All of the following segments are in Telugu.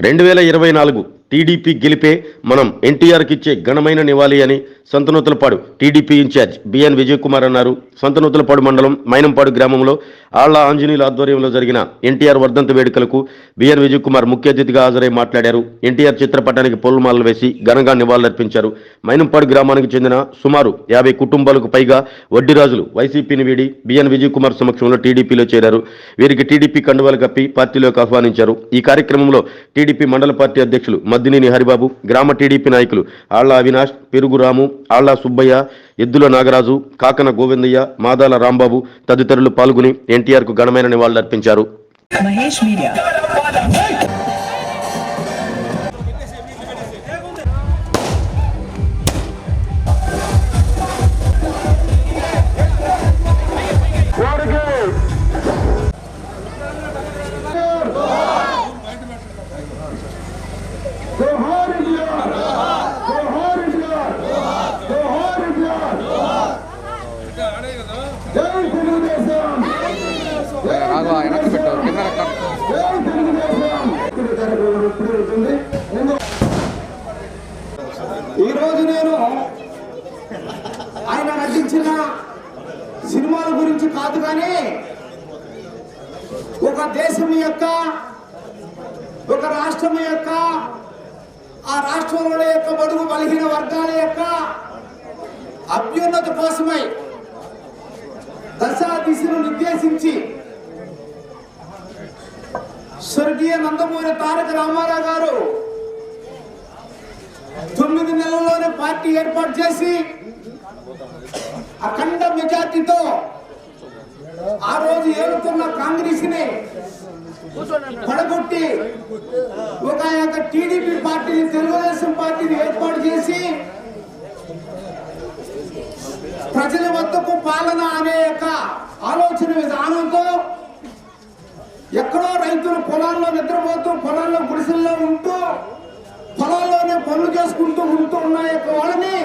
రెండు వేల ఇరవై నాలుగు టీడీపీ గెలిపే మనం ఎన్టీఆర్కి ఇచ్చే ఘనమైన నివాళి అని Santhanuthalapadu TDP incharge B N Vijay Kumar అన్నారు. సంతనూతలపాడు మండలం మైనంపాడు గ్రామంలో ఆళ్ళ ఆంజనేయుల ఆధ్వర్యంలో జరిగిన ఎన్టీఆర్ వర్ధంత వేడుకలకు బిఎన్ విజయ్ కుమార్ ముఖ్య అతిథిగా హాజరై మాట్లాడారు. ఎన్టీఆర్ చిత్రపటానికి పూలమాలలు వేసి ఘనంగా నివాళులర్పించారు. మైనంపాడు గ్రామానికి చెందిన సుమారు యాభై కుటుంబాలకు పైగా వడ్డీరాజులు వైసీపీని వీడి బిఎన్ విజయ్ కుమార్ సమక్షంలో టీడీపీలో చేరారు. వీరికి టీడీపీ కండువాలు కప్పి పార్టీలోకి ఆహ్వానించారు. ఈ కార్యక్రమంలో టీడీపీ మండల పార్టీ అధ్యక్షులు మద్దినేని హరిబాబు గ్రామ టీడీపీ నాయకులు ఆళ్ళ అవినాష్ పెరుగురాము ఆళ్ళ సుబ్బయ్య ఎద్దుల నాగరాజు కాకన గోవిందయ్య మాదాల రాంబాబు తదితరులు పాల్గొని ఎన్టీఆర్కు ఘనమైన నివాళులర్పించారు. మహేష్ మీడియా. ఇప్పుడు ఉంటుంది ముందు ఈరోజు నేను ఆయన నటించిన సినిమాల గురించి కాదు కానీ ఒక దేశం యొక్క ఒక రాష్ట్రం యొక్క ఆ రాష్ట్రంలో యొక్క బడుగు బలహీన వర్గాల యొక్క అభ్యున్నతి కోసమై దశా దిశను నిర్దేశించి స్వర్గీయ నందమూరి తారక రామారావు గారు తొమ్మిది నెలల్లోనే పార్టీ ఏర్పాటు చేసి అఖండ మెజార్టీతో ఆ రోజు ఏలుతున్న కాంగ్రెస్ని పడగొట్టి ఒక యొక్క టీడీపీ పార్టీని తెలుగుదేశం పార్టీని ఏర్పాటు చేసి ప్రజల వద్దకు పాలన అనే యొక్క ఆలోచన విధానంతో ఎక్కడో రైతులు పొలాల్లో నిద్రపోతూ పొలాల్లో గుడిసెల్లో ఉంటూ పొలాల్లోనే పనులు చేసుకుంటూ ఉంటూ ఉన్న యొక్క వాళ్ళని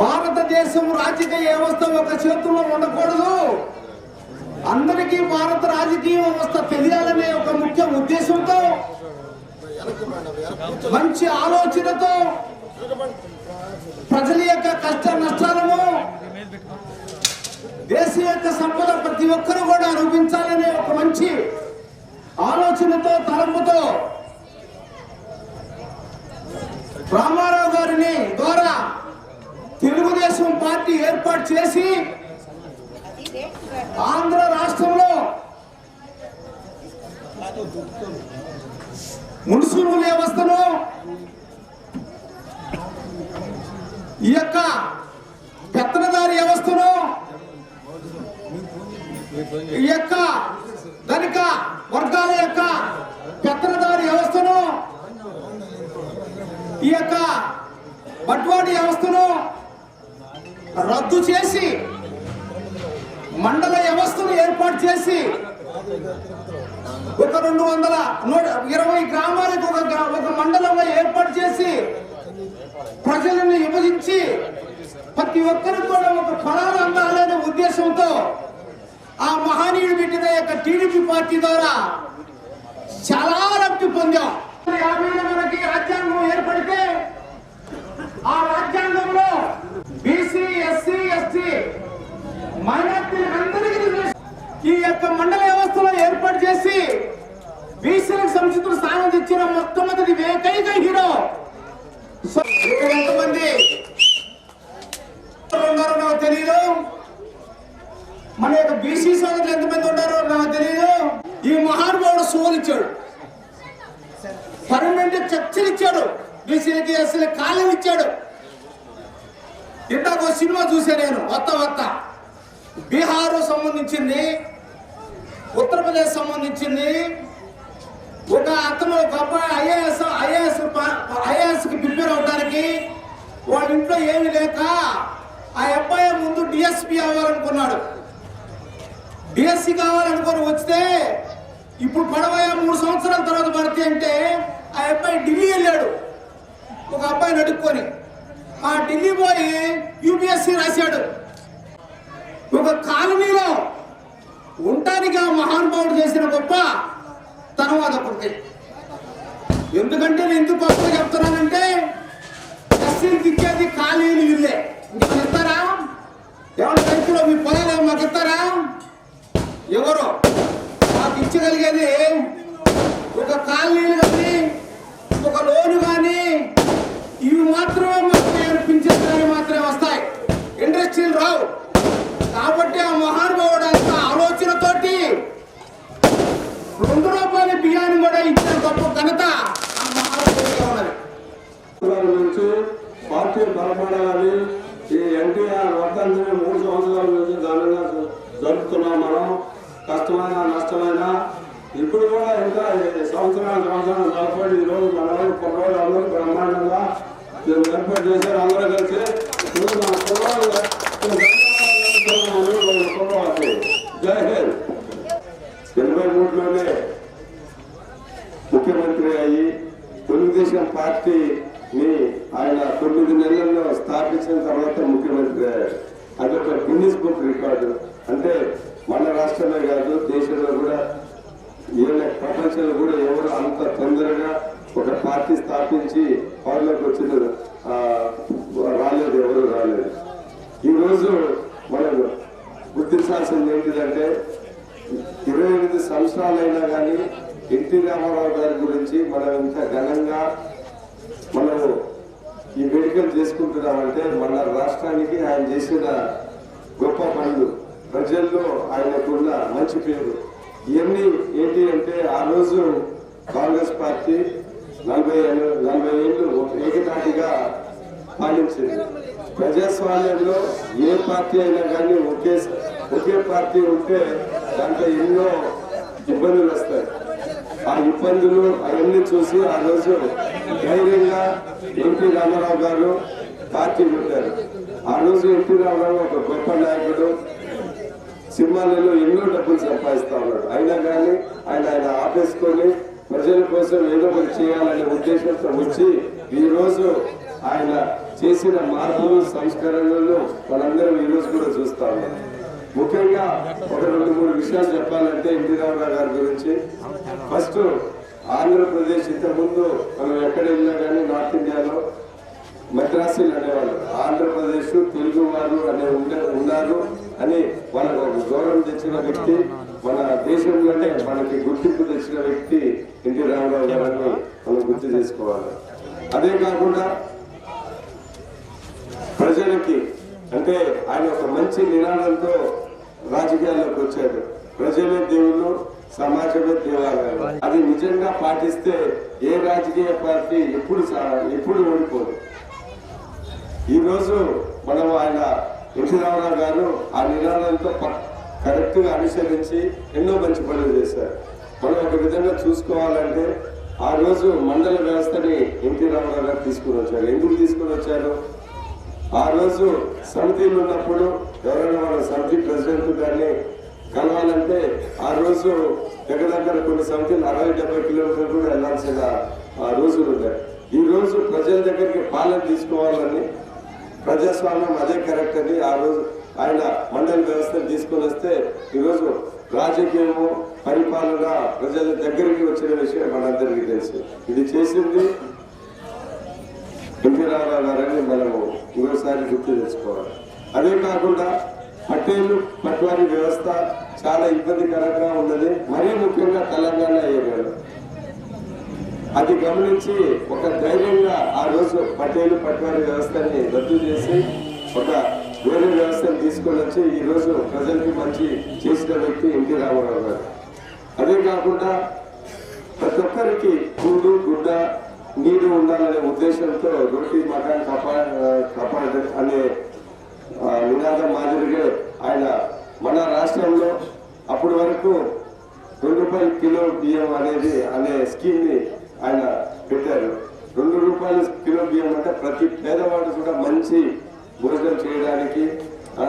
భారతదేశం రాజకీయ వ్యవస్థ ఒక చేతుల్లో ఉండకూడదు. అందరికీ భారత రాజకీయ వ్యవస్థ తెలియాలనే ఒక ముఖ్య ఉద్దేశంతో మంచి ఆలోచనతో ప్రజల యొక్క కష్ట నష్టాలను దేశ యొక్క సంపద ప్రతి ఒక్కరూ కూడా అనుభవించాలనే ఒక మంచి ఆలోచనతో తలంపుతో రామారావు గారిని ద్వారా తెలుగుదేశం పార్టీ ఏర్పాటు చేసి ఆంధ్ర రాష్ట్రంలో మున్సిపల్ వ్యవస్థను ఈ యొక్క పెత్తనదారి వ్యవస్థను ఈ యొక్క ధనిక వర్గాల యొక్క పెత్తనదారి వ్యవస్థను ఈ యొక్క బట్వాడి వ్యవస్థను రద్దు చేసి మండల వ్యవస్థను ఏర్పాటు చేసి ఒక రెండు వందల నూట ఇరవై గ్రామాలకు ఒక గ్రా- ఒక మండలంగా ఏర్పాటు చేసి ప్రజలను విభజించి ప్రతి ఒక్కరికి కూడా ఒక ఫలాలు అందాలనే ఉద్దేశంతో ఆ మహనీయుడు పెట్టిన యొక్క టీడీపీ పార్టీ ద్వారా చాలా లబ్ధి పొందాం. యాభైలో మనకి రాజ్యాంగం ఏర్పడితే ఆ రాజ్యాంగంలో బీసీ ఎస్సీ ఎస్టీ మైనార్టీలందరికీ ఈ యొక్క మండల వ్యవస్థలో ఏర్పాటు చేసి బీసీలకు సంక్షిప్త స్థానం తెచ్చిన మొట్టమొదటి ఏకైక హీరో. ఎంతమంది? ఉన్నారో నాకు తెలియదు మన యొక్క బీసీ సోదరులు ఎంతమంది ఉన్నారో నాకు తెలియదు ఈ మహానుభావుడు సోలిచ్చాడు పర్మనెంట్ చర్చలు ఇచ్చాడు బీసీలకి ఎస్సీలకి కాలం ఇచ్చాడు. ఇందాక ఒక సినిమా చూసా నేను వత్త వత్త. బీహార్ సంబంధించింది ఉత్తరప్రదేశ్ సంబంధించింది ఒక అతను ఒక అబ్బాయి ఐఏఎస్ ఐఏఎస్ ఐఏఎస్కి ప్రిపేర్ అవడానికి వాళ్ళ ఇంట్లో ఏమీ లేక ఆ అబ్బాయి ముందు డిఎస్పి అవ్వాలనుకున్నాడు. డిఎస్సి కావాలనుకొని వస్తే ఇప్పుడు పడవయా మూడు సంవత్సరాల తర్వాత పడితే అంటే ఆ అబ్బాయి ఢిల్లీ వెళ్ళాడు. ఒక అబ్బాయిని అడుక్కొని. ఆ ఢిల్లీ పోయి యూపీఎస్సి రాశాడు. ఒక కాలనీలో ఉండటానికి ఆ మహానుభావుడు చేసిన గొప్ప తను అదొకటి ఎందుకంటే నేను ఎందుకు గొప్ప చెప్తున్నానంటే ఎస్సీకి ఇచ్చేది ఖాళీలు ఇల్లే. ఇంకా ఇస్తారా ఎవరి రైతులు మీ పొలాలు మాకు ఇస్తారా ఎవరు? మాకు ఇచ్చగలిగేది ఒక కాలనీలు కానీ ఒక లోను కానీ ఇవి మాత్రమే మాకు పింఛన్ మాత్రమే వస్తాయి. ఇండస్ట్రీలు రావు. కాబట్టి ఆ మహానుభావుడు అంత ఆలోచనతోటి రెండు రూపాయల బియ్యాన్ని కూడా ఇచ్చిన గొప్ప ఘనత ఆ మహానుభావుడిగా ఉన్నది. నుంచి పార్టీ బలపడాలని ఈ ఎన్టీఆర్ వర్ధంతిని మూడు సంవత్సరాల నుంచి ఘనంగా జరుపుతున్నాం మనం. కష్టమైన నష్టమైన. ఇప్పుడు కూడా ఇంకా సంవత్సరాల సంవత్సరాలు సంవత్సరాలు ఈరోజు ఈ రోజు మన వాళ్ళు కుర్రోళ్ళు అందరూ బ్రహ్మాండంగా దీన్ని ఏర్పాటు చేశారు. అందరూ ముఖ్యమంత్రి అయ్యి తెలుగుదేశం పార్టీని ఆయన తొమ్మిది నెలల్లో స్థాపించిన తర్వాత ముఖ్యమంత్రి అయ్యారు. అదొక గిన్నీస్ బుక్ రికార్డు. అంటే మన రాష్ట్రమే కాదు దేశంలో కూడా ఏ ప్రపంచంలో కూడా ఎవరు అంత తొందరగా ఒక పార్టీ స్థాపించి పవర్లోకి వచ్చిన రాలేదు ఎవరు రాలేదు. ఈరోజు మనం గుర్తించాల్సింది ఏంటిదంటే ఇరవై ఎనిమిది సంవత్సరాలైనా కానీ ఎన్టీ రామారావు గారి గురించి మనం ఇంత ఘనంగా మనము ఈ మెడికల్ చేసుకుంటున్నామంటే మన రాష్ట్రానికి ఆయన చేసిన గొప్ప పనులు. ప్రజల్లో ఆయనకున్న మంచి పేరు. ఇవన్నీ ఏంటి అంటే ఆ రోజు కాంగ్రెస్ పార్టీ నలభై ఏళ్ళు నలభై ఏళ్ళు ఏకతాటిగా పాలించింది. ప్రజాస్వామ్యంలో ఏ పార్టీ అయినా కానీ ఒకే ఒకే పార్టీ ఉంటే దాంట్లో ఎన్నో ఇబ్బందులు వస్తాయి. ఆ ఇబ్బందులు అవన్నీ చూసి ఆ రోజు ధైర్యంగా ఎన్టీ రామారావు గారు పార్టీ పెట్టారు. ఆ రోజు ఎన్టీ రామారావు ఒక గొప్ప నాయకుడు. సినిమాలలో ఎన్నో డబ్బులు సంపాదిస్తా ఉన్నాడు. అయినా కానీ ఆయన ఆయన ఆపేసుకొని ప్రజల కోసం ఏదో ఒకటి చేయాలనే ఉద్దేశంతో వచ్చి ఈరోజు ఆయన చేసిన మార్పులు సంస్కరణలు మనందరం ఈ రోజు కూడా చూస్తా ఉన్నాం. ముఖ్యంగా ఒక రెండు మూడు విషయాలు చెప్పాలంటే ఎన్టీ రామారావు గారి గురించి. ఫస్ట్ ఆంధ్రప్రదేశ్ ఇంతకుముందు మనం ఎక్కడ వెళ్ళినా కానీ నార్త్ ఇండియాలో మద్రాసీలు అనేవాళ్ళు. ఆంధ్రప్రదేశ్ తెలుగు వారు అనే ఉండే ఉన్నారు అని మనకు ఒక గౌరవం తెచ్చిన వ్యక్తి. మన దేశంలోనే మనకి గుర్తింపు తెచ్చిన వ్యక్తి ఎన్టీ రామారావు గారిని మనం గుర్తు చేసుకోవాలి. అదే కాకుండా ప్రజలకి అంటే ఆయన ఒక మంచి నినాదంతో రాజకీయాల్లోకి వచ్చాడు. ప్రజలే దేవుళ్ళు సమాజమే దేవాలయం అది నిజంగా పాటిస్తే ఏ రాజకీయ పార్టీ ఎప్పుడు ఎప్పుడు ఓడిపోదు. ఈ రోజు మనం ఆయన ఎన్టీ రామారావు గారు ఆ నినాదంతో కరెక్ట్గా అనుసరించి ఎన్నో మంచి పనులు చేశారు. మనం ఒక విధంగా చూసుకోవాలంటే ఆ రోజు మండల వ్యవస్థని ఎన్టీ రామారావు గారు తీసుకుని వచ్చారు. ఎందుకు తీసుకుని వచ్చారు? ఆ రోజు సమితిలు ఉన్నప్పుడు ఎవరైనా మన సమితి ప్రెసిడెంట్ గారిని కలవాలంటే ఆ రోజు దగ్గర దగ్గర కొన్ని సమితిలు అరవై డెబ్బై కిలోమీటర్లు కూడా వెళ్ళాల్సిన ఆ రోజులు ఉన్నాయి ఈ రోజు ప్రజల దగ్గరికి పాలన తీసుకోవాలని ప్రజాస్వామ్యం అదే కరెక్ట్ అని ఆ రోజు ఆయన మండలి వ్యవస్థను తీసుకొని వస్తే ఈరోజు రాజకీయము పరిపాలన ప్రజల దగ్గరికి వచ్చిన విషయం మనందరికీ తెలుసు. ఇది చేసింది ఎన్టీ రామారావు గారని మనము ఇంకోసారి గుర్తు తెచ్చుకోవాలి. అదే కాకుండా పట్టేలు పట్వారీ వ్యవస్థ చాలా ఇబ్బందికరంగా ఉన్నది. మరీ ముఖ్యంగా తెలంగాణ ఏరియాలో. అది గమనించి ఒక ధైర్యంగా ఆ రోజు పటేలు పట్వారీ వ్యవస్థని రద్దు చేసి ఒక వేరే వ్యవస్థను తీసుకొని వచ్చి ఈ రోజు ప్రజలకి మంచి చేసిన వ్యక్తి ఎన్టీ రామారావు గారు. అదే కాకుండా ప్రతి ఒక్కరికి కూడు గుడ్డ నీరు ఉండాలనే ఉద్దేశంతో రొట్టి మకాన్ కపా కపాడ్ అనే ఆ, మాదిరిగా ఆయన మన రాష్ట్రంలో అప్పటి వరకు రెండు రూపాయల కిలో బియ్యం అనేది అనే స్కీమ్ని ఆయన పెట్టారు. రెండు రూపాయల కిలో బియ్యం అంటే ప్రతి పేదవాడు కూడా మంచి భోజనం చేయడానికి ఆ,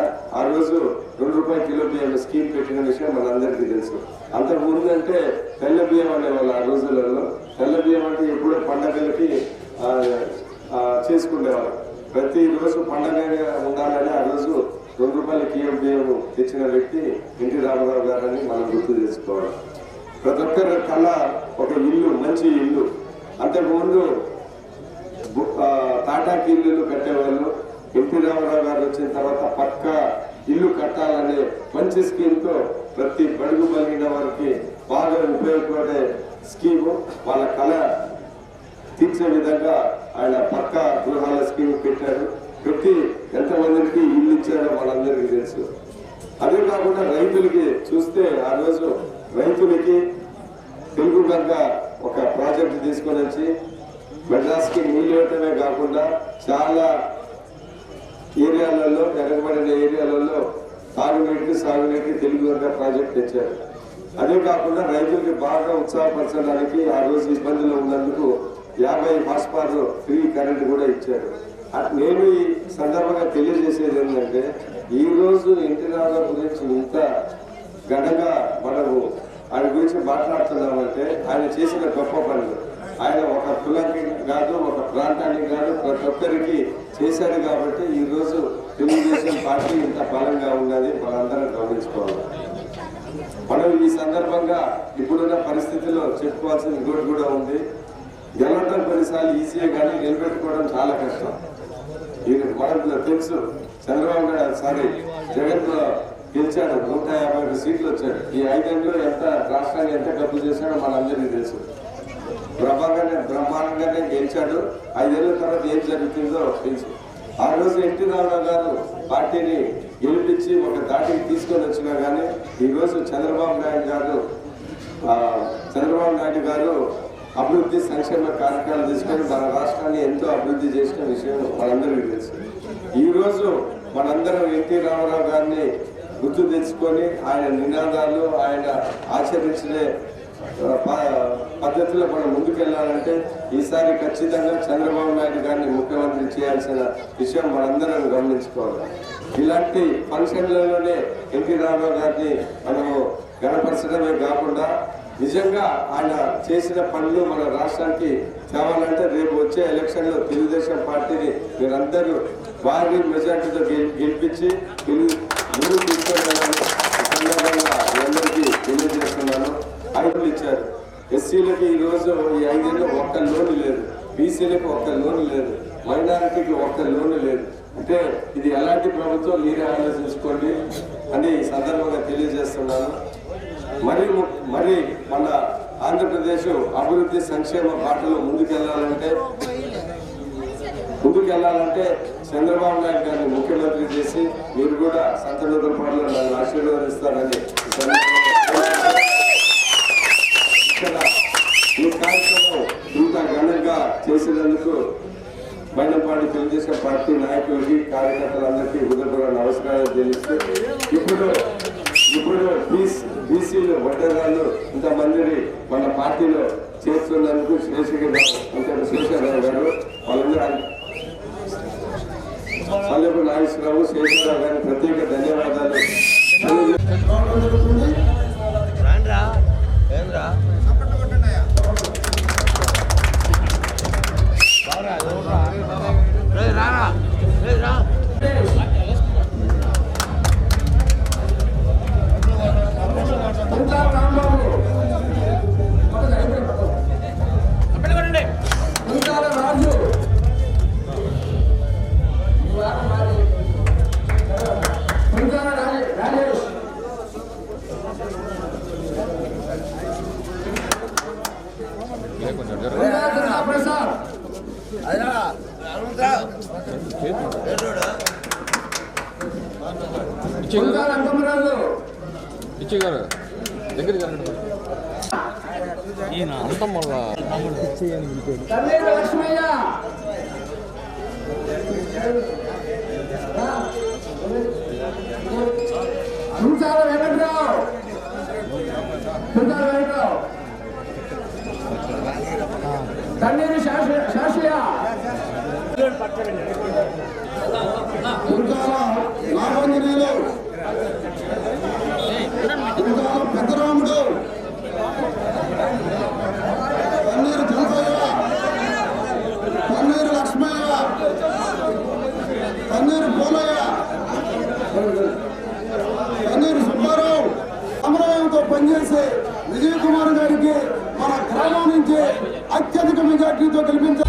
రోజు రెండు రూపాయల కిలో బియ్యం స్కీమ్ పెట్టిన విషయం మనందరికీ తెలుసు. అంతకు ముందంటే తెల్ల బియ్యం అనేవాళ్ళు ఆ రోజులలో తెల్ల బియ్యం అంటే ఎప్పుడో పండగలకి ఆ, ఆ, చేసుకునేవారు ప్రతి రోజు పండగగా ఉండాలని ఆ రోజు రెండు దేవుడు తెచ్చిన వ్యక్తి ఎన్టీ రామారావు గారని మనం గుర్తు చేసుకోవాలి. ప్రతి ఒక్కరి కళ ఒక ఇల్లు మంచి ఇల్లు. అంతకుముందు తాటాకి ఇల్లు కట్టేవాళ్ళు. ఎన్టీ రామారావు గారు వచ్చిన తర్వాత పక్క ఇల్లు కట్టాలనే మంచి స్కీమ్తో ప్రతి బడుగు బలిగిన వారికి బాగా ఉపయోగపడే స్కీము. వాళ్ళ కళ తీర్చే విధంగా ఆయన పక్క గృహాల స్కీమ్ పెట్టారు. పెట్టి ఎంతమందికి ఇల్లు ఇచ్చారో వాళ్ళందరికీ తెలుసు. అదే కాకుండా రైతులకి చూస్తే ఆ రోజు రైతులకి తెలుగు గంగ ఒక ప్రాజెక్ట్ తీసుకొని వచ్చి మెడ్రాస్కి నీళ్ళు ఇవ్వటమే కాకుండా చాలా ఏరియాలలో వెనకబడిన ఏరియాలలో తాగునీటికి సాగునీటికి తెలుగు గంగ ప్రాజెక్ట్ తెచ్చారు. అదే కాకుండా రైతులకి బాగా ఉత్సాహపరచడానికి ఆ రోజు ఇబ్బందులు ఉన్నందుకు యాభై హార్స్ ఫ్రీ కరెంట్ కూడా ఇచ్చారు. నేను ఈ సందర్భంగా తెలియజేసేది ఏంటంటే ఈ రోజు ఎన్టీ గురించి ఇంత ఘనంగా మనము ఆయన గురించి మాట్లాడుతున్నామంటే ఆయన చేసిన గొప్ప పనులు ఆయన ఒక కులానికి కాదు ఒక ప్రాంతానికి కాదు ప్రతి ఒక్కరికి చేశాడు కాబట్టి ఈరోజు తెలుగుదేశం పార్టీ ఇంత బలంగా ఉన్నది మనందరం గమనించుకోవాలి. మనం ఈ సందర్భంగా ఇప్పుడున్న పరిస్థితుల్లో చెప్పుకోవాల్సిన ఇంకోటి కూడా ఉంది. గెలవడం కొన్నిసార్లు ఈజీగా కానీ నిలబెట్టుకోవడం చాలా కష్టం. ఇది మనకు తెలుసు. చంద్రబాబు గారు సారీ జగన్ గెలిచాడు. నూట యాభై ఐదు సీట్లు వచ్చాడు. ఈ ఐదేళ్ళు ఎంత రాష్ట్రాన్ని ఎంత డబ్బు చేశాడో మనందరికీ తెలుసు. బ్రహ్మాండంగానే బ్రహ్మాండంగానే గెలిచాడు. ఐదేళ్ళ తర్వాత ఏం జరుగుతుందో తెలుసు. ఆ రోజు ఎన్టీ రామారావు గారు పార్టీని గెలిపించి ఒక దాటికి తీసుకొని వచ్చినా కానీ ఈ రోజు చంద్రబాబు నాయుడు గారు ఆ, చంద్రబాబు నాయుడు గారు అభివృద్ధి సంక్షేమ కార్యక్రమాలు తీసుకొని మన రాష్ట్రాన్ని ఎంతో అభివృద్ధి చేసిన విషయం మనందరికీ తెలుసు. ఈరోజు మనందరం ఎన్టీ రామారావు గారిని గుర్తు తెచ్చుకొని ఆయన నినాదాలు ఆయన ఆచరించిన పద్ధతిలో మనం ముందుకెళ్ళాలంటే ఈసారి ఖచ్చితంగా చంద్రబాబు నాయుడు గారిని ముఖ్యమంత్రి చేయాల్సిన విషయం మనందరం గమనించుకోవాలి. ఇలాంటి ఫంక్షన్లలోనే ఎన్టీ రామారావు గారిని మనము గణపరచడమే కాకుండా నిజంగా ఆయన చేసిన పనులు మన రాష్ట్రానికి తేవాలంటే రేపు వచ్చే ఎలక్షన్లో తెలుగుదేశం పార్టీని మీరందరూ భారీ మెజార్టీతో గెలిపించి తెలుగు ముందుకు సందర్భంగా అందరికీ తెలియజేస్తున్నాను. అడుగులు ఇచ్చారు. ఎస్సీలకి ఈ రోజు ఈ ఐదేళ్ళు ఒక్క లోన్ లేదు. బీసీలకు ఒక్క లోన్ లేదు. మైనారిటీకి ఒక్క లోన్ లేదు. అంటే ఇది ఎలాంటి ప్రభుత్వం? మీరే ఆలోచించుకోండి అని సందర్భంగా తెలియజేస్తున్నాను. మరి మరి మన ఆంధ్రప్రదేశ్ అభివృద్ధి సంక్షేమ పాటలో ముందుకెళ్ళాలంటే ముందుకెళ్ళాలంటే చంద్రబాబు నాయుడు గారిని ముఖ్యమంత్రి చేసి మీరు కూడా సంతనూతల పాటలు నన్ను ఆశీర్వదిస్తారని ఈ కార్యక్రమం ఇంత ఘనంగా చేసినందుకు మైనపాటి తెలుగుదేశం పార్టీ నాయకులకి కార్యకర్తలందరికీ హృదయపూర్వక నమస్కారాలు తెలియజేస్తూ ఇప్పుడు ఇప్పుడు బీసీలు వడ్డరాలు ఇంతమందిని మన పార్టీలో చేస్తున్నందుకు శేషగిరి అంటే శేషరావు గారు వాళ్ళందరూ పల్లెపు నాగేశ్వరరావు శేషరావు గారికి ప్రత్యేక ధన్యవాదాలు. ఇచ్చి గారు దగ్గర జరగండి అంతం మళ్ళా తల్లి లక్ష్మయ్య కుంచాల వెంకట్రావు. కుంచాల వెంకట్రావు. తన్నీరు శాశ్వ- శాశ్వయ కుంచాల పెద్దరాముడు. పన్నీరు జంపయ్య పన్నీరు లక్ష్మయ్య. పన్నీరు పోలయ్య. పన్నీరు సుబ్బారావు. సమన్వయంతో పనిచేసి విజయ్ కుమార్ గారికి మన గ్రామం నుంచి అత్యధిక మెజార్టీతో గెలిపించాలి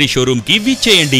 జ్యువెలరీ షోరూమ్కి విచ్చేయండి.